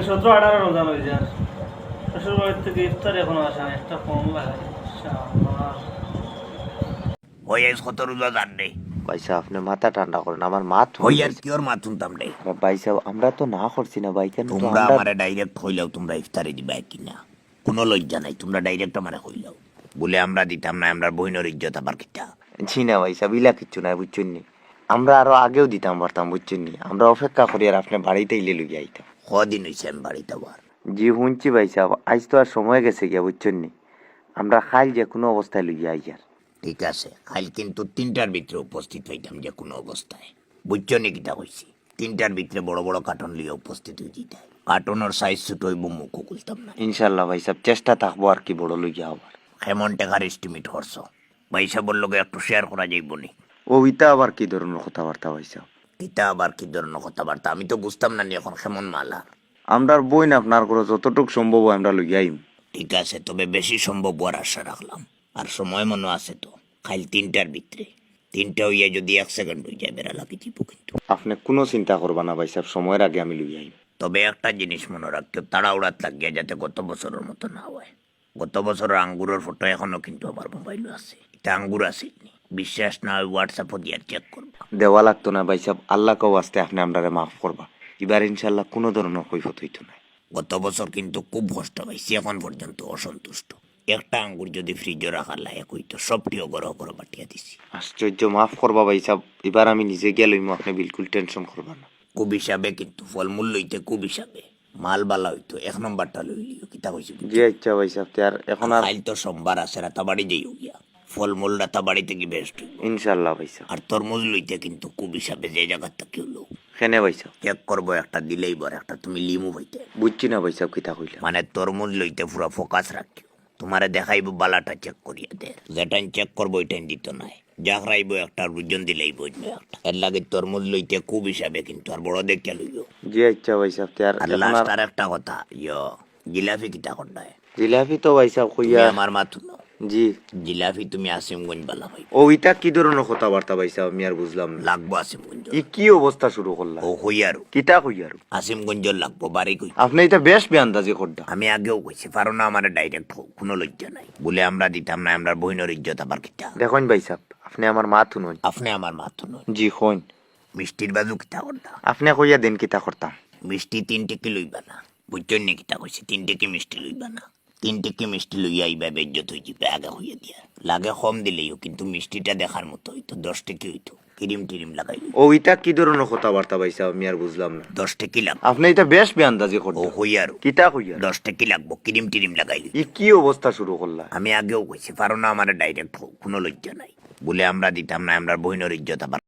আজকে সতেরো আঠারো রমজান হয়ে যায় শ্বশুর বাড়ির থেকে ইফতার এখনও আসে না একটা ফোন লাগাই শাবাশ। হই আজ রোজা জান রে ভাই সাহেব আপনি মাথা ঠান্ডা করেন আমার মাথ হই আর কি ওর মা শুনতাম রে ভাই সাহেব আমরা তো না করছি না ভাই কেন তোমরা আমারে ডাইরেক্ট হইলাও তোমরা ইফতারে দিবা কিনা কোনো লজ্জা নাই তোমরা ডাইরেক্ট আমারে হইলাও। বলে আমরা দিতাম না আমরা বহিনের ইজ্জত আবার কিটা জি না ভাই সাহেব ইলা কিচ্ছু নাই বুঝছেন নি? আমরা আরও আগেও দিতাম পারতাম বুঝছেন আমরা অপেক্ষা করি আর আপনি বাড়িতে ইলে লুই আইতাম। কদিন হয়েছে আমি বাড়িতে আবার। জি শুনছি ভাই সাহেব। আজ তো আর সময় গেছে গিয়া বুঝছেন নি? আমরা খাইল যে কোনো অবস্থায় লুই আই আর। ঠিক আছে কাল কিন্তু তিনটার ভিতরে উপস্থিত হইতাম যে কোনো অবস্থায়। বুঝছ নি কিটা কইছি? তিনটার ভিতরে বড় বড় কার্টন লিয়ে উপস্থিত হয়ে। যেতে কার্টনের সাইজ ছোট হইব মুখ খুলতাম না। ইনশাল্লাহ ভাই সাহেব চেষ্টা থাকব আর কি বড় লুইয়া আবার কেমন টাকার এস্টিমেট করছ? পয়সা বলল একটু শেয়ার করা যাইব নি? ওইটা আবার কি ধরনের কথাবার্তা ভাই সাহেব? কিতা আবার কি ধরনের কথাবার্তা? আমি তো বুঝতাম না নি এখন কেমন মাল। আর আমরার বই না আপনার করে যতটুক সম্ভব আমরা লুই আইম। ঠিক আছে তবে বেশি সম্ভব হওয়ার আশা রাখলাম। আর সময় মনে আছে তো খাইল তিনটার ভিতরে। তিনটা হইয়া যদি এক সেকেন্ড হয়ে যায় বেড়া লাগি দিব কিন্তু। আপনি কোনো চিন্তা করবা না ভাই সাহেব সময়ের আগে আমি লুই আইম। তবে একটা জিনিস মনে রাখতে তাড়াউড়াত লাগিয়া যাতে গত বছরের মতো না হয়। গত বছরের আঙ্গুরের ফটো এখনও কিন্তু আমার মোবাইলে আছে। এটা আঙ্গুর আছে বিশ্বাস না হয় হোয়াটসঅ্যাপও দিয়ে চেক করব। দেওয়া লাগতো না ভাই সাহেব আল্লাহ কেউ আসতে আপনি আমরারে মাফ করবা। এবার ইনশাল্লাহ কোনো ধরনের কৈফত হইতো না। গত বছর কিন্তু খুব কষ্ট পাইছি এখন পর্যন্ত অসন্তুষ্ট। একটা আঙ্গুর যদি ফ্রিজে রাখার লায়ক হইতো সবটিও গরম করে বাটিয়া দিছি। আশ্চর্য মাফ করবা ভাই সাহেব এবার আমি নিজে গিয়ে লইম আপনি বিলকুল টেনশন করবা না। খুব হিসাবে কিন্তু ফলমূল লইতে খুব হিসাবে মাল বালা হইতো এক নম্বরটা লইলিও কিতা কইছি জি আচ্ছা ভাই সাহেব তে আর এখন আর কাল তো সোমবার আছে রাতা বাড়ি যাইও গিয়া। ফলমূল রাতা বাড়ি থেকে বেস্ট। ইনশাল্লাহ ভাই সাহেব আর তরমুজ লইতে কিন্তু খুব হিসাবে যে জায়গাটা কেউ লো কেনে ভাই সাহেব চেক করব একটা দিলেই বর একটা তুমি লিমু হইতে বুঝছি না ভাই সাহেব কিতা কইলা। মানে তরমুজ লইতে পুরো ফোকাস রাখিও তোমারে দেখাইব বালাটা চেক করিয়া দে। যেটাই চেক করব ওইটাই দিত নাই। জাগরাইব একটা রুজন দিলেই বইব একটা। এর লাগে তরমুজ লইতে খুব হিসাবে কিন্তু আর বড় দেখে লইও। জি আচ্ছা ভাই সাহেব তে আর লাস্ট আর একটা কথা ইয় জিলাপি কিতা করডায় জিলাপি তো ভাই সাহেব তুমি কইয়া আমার মাথুন। জি। জিলাপি তুমি আসিমগঞ্জ বালা ভাই। ওইটা কি ধরনের কথাবার্তা সাহেব আমি আর বুঝলাম না। লাগবো আসিমগঞ্জ। ই কি অবস্থা শুরু করলা? ও হইয়ারু কিতা কই আর? আসিমগঞ্জ লাগবো বাড়ি কই? আপনি এটা বেশ বেআন্দাজি করডা আমি আগেও কইছি পারো না আমার ডাইরেক্ট কোনো লজ্জা নাই। বলে আমরা দিতাম না আমরা বহিনের ইজ্জত আবার কিতা? দেখুন ভাই সাহেব আপনি আমার মা থুনুন। আপনি আমার মাথুন জি হইন। মিষ্টির বাজু কিতা করতা? আপনি কইয়া দিন কিতা করতাম। মিষ্টি তিন টিকি লইবা না? বুঝছেন নি কিতা কইছি তিন টিকি মিষ্টি লইবা না? তিন টিকি মিষ্টি লইয়া আইবা বেজ্জত হয়ে যাবে আগে হইয়া দিয়া। লাগে কম দিলেও কিন্তু মিষ্টিটা দেখার মতো হইতো দশ টিকি হইতো ক্রিম টিরিম লাগাই ওইটা কি ধরনের কথাবার্তা সাহেব আমি আর বুঝলাম না। দশ টিকি লাগবো? আপনি এটা বেশ বেআন্দাজি ও করডা হইয়ারু। কিতা কইয়া দশ টিকি লাগবো? ক্রিম টিরিম লাগাই ই কি অবস্থা শুরু করলা? আমি আগেও কইছি পারো না আমার ডাইরেক্ট কোনো লজ্জা নাই। বলে আমরা দিতাম না আমরা বহিনের ইজ্জত আবার